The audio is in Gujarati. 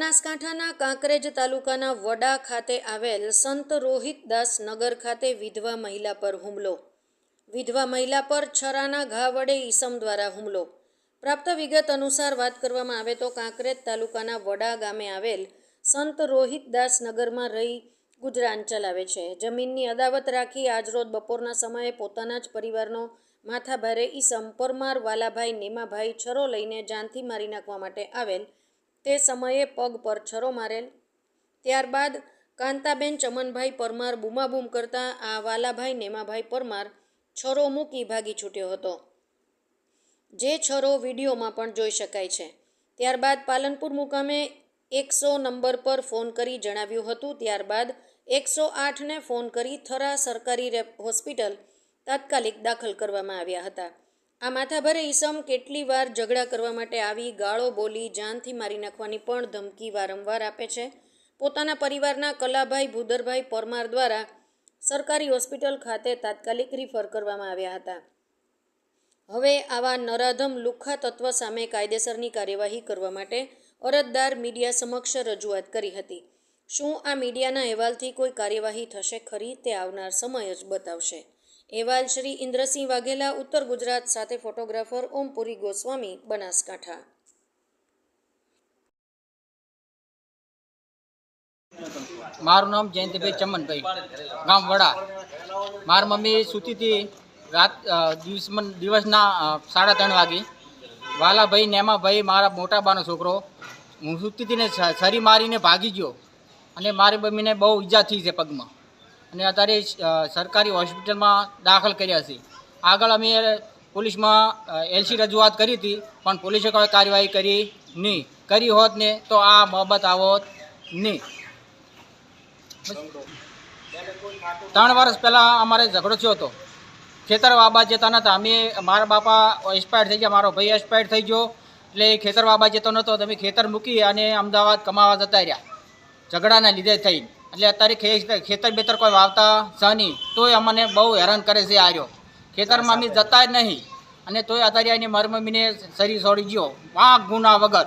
બનાસકાંઠાના કાંકરેજ તાલુકાના વડા ખાતે આવેલ સંત રોહિતદાસ નગર ખાતે વિધવા મહિલા પર હુમલો. વિધવા મહિલા પર છરાના ઘા વડે ઈસમ દ્વારા હુમલો. પ્રાપ્ત વિગત અનુસાર વાત કરવામાં આવે તો કાંકરેજ તાલુકાના વડા ગામે આવેલ સંત રોહિતદાસ નગરમાં રહી ગુજરાન ચલાવે છે. જમીનની અદાવત રાખી આજરોજ બપોરના સમયે પોતાના જ પરિવારનો માથાભારે ઈસમ પરમાર વાલાભાઈ નેમાભાઈ છરો લઈને જાનથી મારી નાખવા માટે આવેલ તે સમયે પગ પર છરો મારેલ. ત્યારબાદ કાંતાબેન ચમનભાઈ પરમાર બૂમાબૂમ કરતા આ વાલાભાઈ નેમાભાઈ પરમાર છરો મૂકી ભાગી છૂટ્યો હતો. જે છરો વિડીયોમાં પણ જોઈ શકાય છે. ત્યારબાદ પાલનપુર મુકામે એકસો નંબર પર ફોન કરી જણાવ્યું હતું. ત્યારબાદ એકસો આઠને ફોન કરી થરા સરકારી હોસ્પિટલ તાત્કાલિક દાખલ કરવામાં આવ્યા હતા. આ માથાભારે ઈસમ કેટલી વાર ઝઘડા કરવા માટે આવી ગાળો બોલી જાનથી મારી નાખવાની પણ ધમકી વારંવાર આપે છે. પોતાના પરિવારના કલાભાઈ ભૂદરભાઈ પરમાર દ્વારા સરકારી હોસ્પિટલ ખાતે તાત્કાલિક રિફર કરવામાં આવ્યા હતા. હવે આવા નરાધમ લુખ્ખા તત્વ સામે કાયદેસરની કાર્યવાહી કરવા માટે અરજદાર મીડિયા સમક્ષ રજૂઆત કરી હતી. શું આ મીડિયાના અહેવાલથી કોઈ કાર્યવાહી થશે ખરી તે આવનાર સમય જ બતાવશે. અહેવાલ શ્રી ઇન્દ્રસિંહ વાઘેલા, ઉત્તર ગુજરાત સાથે ફોટોગ્રાફર ઓમપુરી ગોસ્વામી, બનાસકાંઠા. મારું નામ જયંતિભાઈ ચમનભાઈ, ગામ વડા. મારી મમ્મી સુતીથી રાત દિવસ દિવસના સાડા ત્રણ વાગે. વાલાભાઈ નેમાભાઈ, મારા મોટા બાનો છોકરો, હું સૂતી ને છરી મારીને ભાગી ગયો. અને મારી મમ્મીને બહુ ઈજા થઈ છે પગમાં. અને અત્યારે સરકારી હોસ્પિટલમાં દાખલ કર્યા છે. આગળ અમે પોલીસમાં એલસી રજૂઆત કરી હતી, પણ પોલીસે કોઈ કાર્યવાહી કરી નહીં. કરી હોત ને તો આ બાબત આવોત નહીં. ત્રણ વર્ષ પહેલાં અમારે ઝઘડો થયો હતો. ખેતર વાબા જતા નહોતા અમે, મારા બાપા એક્સપાયર થઈ ગયા, મારો ભાઈ એક્સપાયર થઈ ગયો. એટલે ખેતર બાબા જતો નહોતો તમે ખેતર મૂકી અને અમદાવાદ કમાવા જતા રહ્યા. ઝઘડાના લીધે થઈ એટલે અત્યારે ખેતર ખેતર બેતર કોઈ વાવતા છે નહીં. તોય અમને બહુ હેરાન કરે છે આર્યો ખેતરમાં અમે જતા જ નહીં. અને તોય અત્યારે એની મરમમીને શરીર છોડી ગયો. વાંક ગુના વગર.